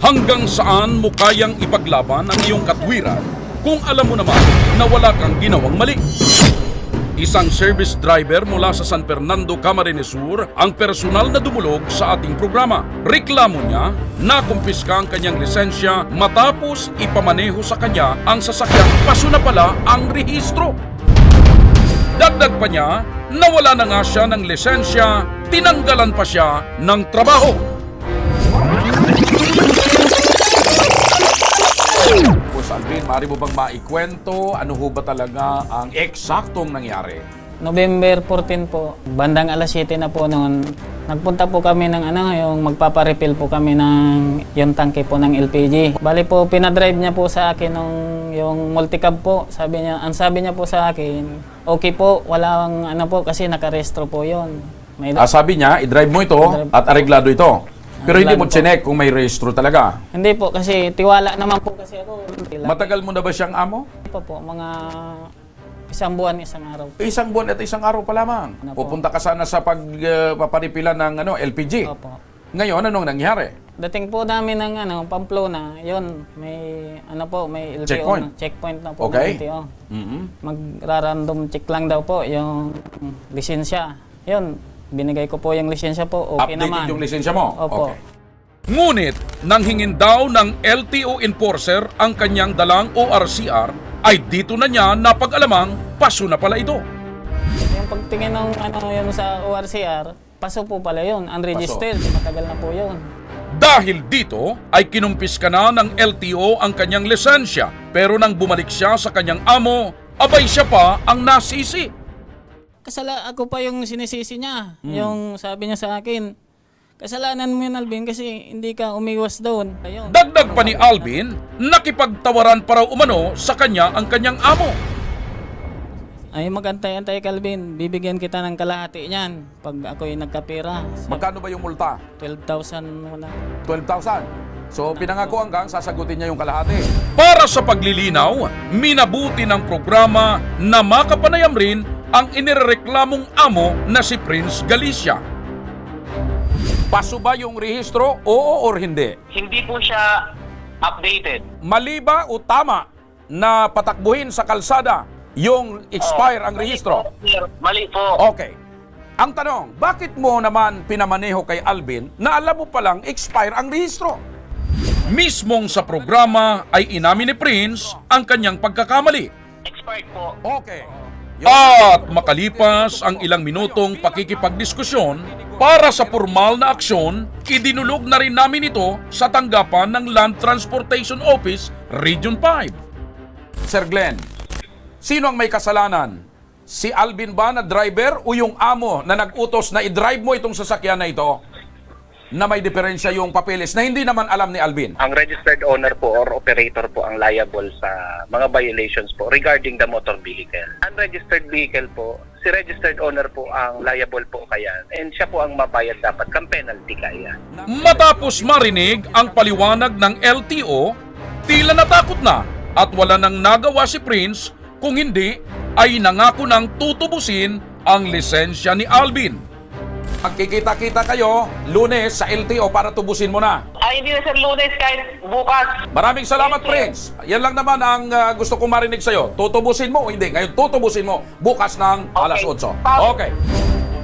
Hanggang saan mo kayang ipaglaban ang iyong katwiran kung alam mo naman na wala kang ginawang mali? Isang service driver mula sa San Fernando, Camarines Sur ang personal na dumulog sa ating programa. Reklamo niya na kumpiska ang kanyang lisensya matapos ipamaneho sa kanya ang sasakyan paso na pala ang rehistro. Dagdag pa niya, nawala na nga siya ng lisensya, tinanggalan pa siya ng trabaho. Boss Alvin, maaari mo bang maikwento ano ho ba talaga ang eksaktong nangyari? November 14 po, bandang alas 7 na po noon, nagpunta po kami ng ano, yung magpaparefill po kami ng yung tangke po ng LPG. Bali po, pinadrive niya po sa akin nung yung multicab po. Sabi niya, ang sabi niya po sa akin, okay po, walang ano po kasi nakarestro po yon. May Ah, sabi niya, i-drive mo ito I-drive. at areglado ito. Pero hindi mo po. chinek kung may rehistro talaga. Hindi po kasi tiwala naman po kasi ako. Matagal mo na ba siyang amo? pa po, mga isang buwan, isang araw. Isang buwan at isang araw pa lamang. Ano po? Pupunta ka sana sa pagpaparipilan ng ano, LPG. Opo. Ngayon, anong nangyari? Dating po namin ng ano, Pamplona, yun, may ano po, may LTO Checkpoint. na, checkpoint na po Okay. ng LTO. Mhm. Magra-random check lang daw po yung lisensya. Yun, binigay ko po yung lisensya po, okay Updated naman. yung lisensya mo? Opo. Okay. Ngunit, nang hingin daw ng LTO enforcer ang kanyang dalang ORCR, ay dito na niya napag-alamang paso na pala ito. Yung pagtingin ng ano yun sa ORCR, paso po pala yun, unregistered, matagal na po yun. Dahil dito ay kinumpis ka na ng LTO ang kanyang lisensya pero nang bumalik siya sa kanyang amo, abay siya pa ang nasisi. Kasala ako pa yung sinisisi niya. Hmm. Yung sabi niya sa akin, kasalanan mo yun Alvin kasi hindi ka umiwas doon. Ayun. Dagdag pa ni Alvin, nakipagtawaran pa raw umano sa kanya ang kanyang amo. Ay magantay-antay Calvin, bibigyan kita ng kalahati niyan pag ako'y nagkapira. Sa Magkano ba yung multa? 12,000 muna. 12,000. So pinangako hanggang sasagutin niya yung kalahati. Para sa paglilinaw, minabuti ng programa na makapanayam rin ang inireklamong amo na si Prince Galicia. Paso ba yung rehistro? Oo or hindi? hindi po siya updated. Mali ba o tama na patakbuhin sa kalsada yung expire ang rehistro? Mali po. Okay. Ang tanong, bakit mo naman pinamaneho kay Alvin na alam mo palang expire ang rehistro? Mismong sa programa ay inamin ni Prince ang kanyang pagkakamali. Expired po. Okay. At makalipas ang ilang minutong pakikipagdiskusyon, para sa formal na aksyon, idinulog na rin namin ito sa tanggapan ng Land Transportation Office Region 5. Sir Glenn, sino ang may kasalanan? Si Alvin ba na driver o yung amo na nag-utos na i-drive mo itong sasakyan na ito na may diferensya yung papeles na hindi naman alam ni Alvin? Ang registered owner po or operator po ang liable sa mga violations po regarding the motor vehicle. Unregistered vehicle po, si registered owner po ang liable po kaya and siya po ang mabayad dapat kang penalty kaya. Matapos marinig ang paliwanag ng LTO, tila natakot na at wala nang nagawa si Prince kung hindi ay nangako ng tutubusin ang lisensya ni Alvin. Magkikita-kita kayo lunes sa LTO para tubusin mo na. Ay, hindi na sir lunes kahit bukas. Maraming salamat, Prince. Yan lang naman ang uh, gusto kong marinig sa'yo. Tutubusin mo o hindi? Ngayon, tutubusin mo bukas ng alas 8. Okay.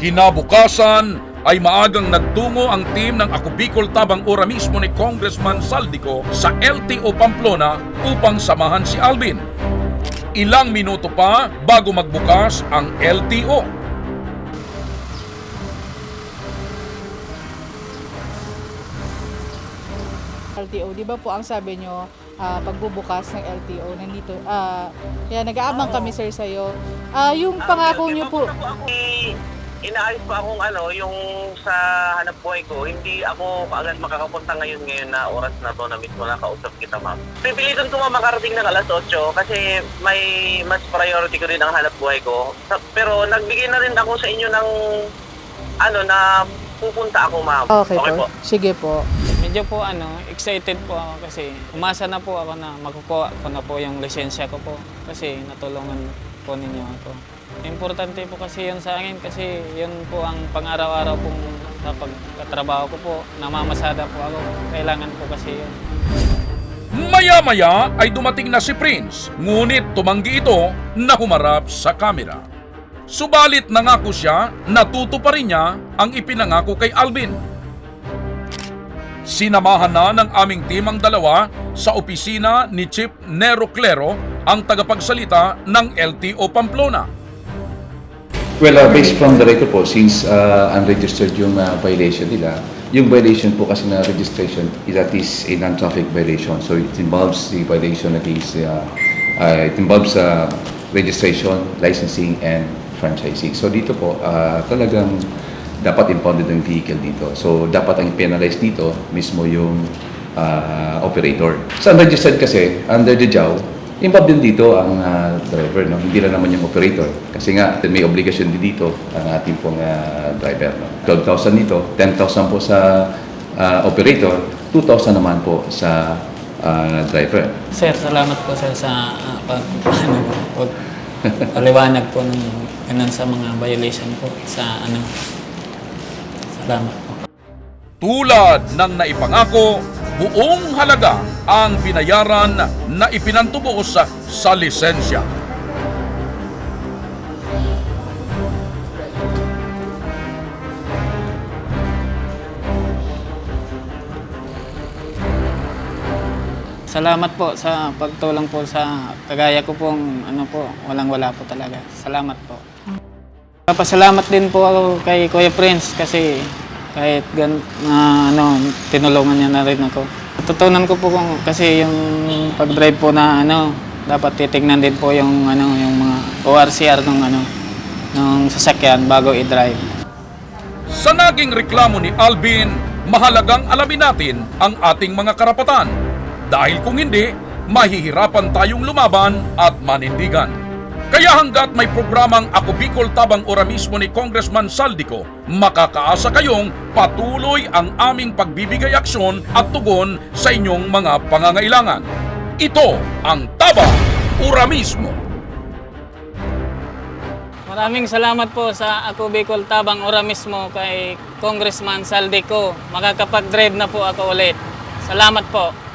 Kinabukasan ay maagang nagtungo ang team ng Ako Bicol Tabang Ora mismo ni Congressman Saldico sa LTO Pamplona upang samahan si Alvin. Ilang minuto pa bago magbukas ang LTO. LTO, di ba po ang sabi nyo, ah, pagbubukas ng LTO, nandito, ah, kaya nag-aabang kami sir sa'yo. Ah, yung pangako nyo po, Eh, inaayos pa akong ano, yung sa hanap buhay ko, hindi ako agad makakapunta ngayon ngayon na oras na to na mismo nakausap kita ma'am. Pipilitan ko ma'am makarating ng alas 8 kasi may mas priority ko rin ang hanap buhay ko. Pero nagbigay na rin ako sa inyo ng ano na pupunta ako ma'am. okay, po. Sige po. Medyo po ano, excited po ako kasi umasa na po ako na makukuha ko na po yung lisensya ko po kasi natulungan po ninyo ako. Importante po kasi yun sa akin kasi yun po ang pang-araw-araw pong sa pagkatrabaho ko po. Namamasada po ako. Kailangan po kasi yun. Maya-maya ay dumating na si Prince, ngunit tumanggi ito na humarap sa kamera. Subalit nangako siya na tutuparin niya ang ipinangako kay Alvin. Sinamahan na ng aming team ang dalawa sa opisina ni Chief Nero Clero, ang tagapagsalita ng LTO Pamplona. Well, uh, based from the record po, since uh, unregistered yung uh, violation nila, yung violation po kasi na registration, that is a non-traffic violation. So it involves the violation that is, uh, uh, it involves uh, registration, licensing, and franchising. So dito po, uh, talagang dapat impounded ang vehicle dito. So dapat ang penalize dito mismo yung uh, operator. Sa unregistered kasi, under the JAW, involved din dito ang uh, driver, no? hindi lang naman yung operator. Kasi nga, may obligasyon din dito ang ating pong uh, driver. No? 12,000 dito, 10,000 po sa uh, operator, 2,000 naman po sa uh, driver. Sir, salamat po sir sa uh, pag, ano, pag, paliwanag po ng ganun sa mga violation po sa ano. Salamat po. Tulad ng naipangako, buong halaga ang binayaran na ipinantubuos sa, sa lisensya. Salamat po sa pagtulong po sa kagaya ko pong ano po, walang wala po talaga. Salamat po. Papasalamat din po ako kay Kuya Prince kasi kahit gan na ano tinulungan niya na rin ako. Tutunan ko po kung kasi yung pag-drive po na ano dapat titingnan din po yung ano yung mga ORCR ng ano ng sasakyan bago i-drive. Sa naging reklamo ni Alvin, mahalagang alamin natin ang ating mga karapatan. Dahil kung hindi, mahihirapan tayong lumaban at manindigan. Kaya hanggat may programang Ako Bicol Tabang Ora mismo ni Congressman Saldico, makakaasa kayong patuloy ang aming pagbibigay aksyon at tugon sa inyong mga pangangailangan. Ito ang Tabang Ora mismo. Maraming salamat po sa Ako Bicol Tabang Ora mismo kay Congressman Saldico. Makakapag-drive na po ako ulit. Salamat po.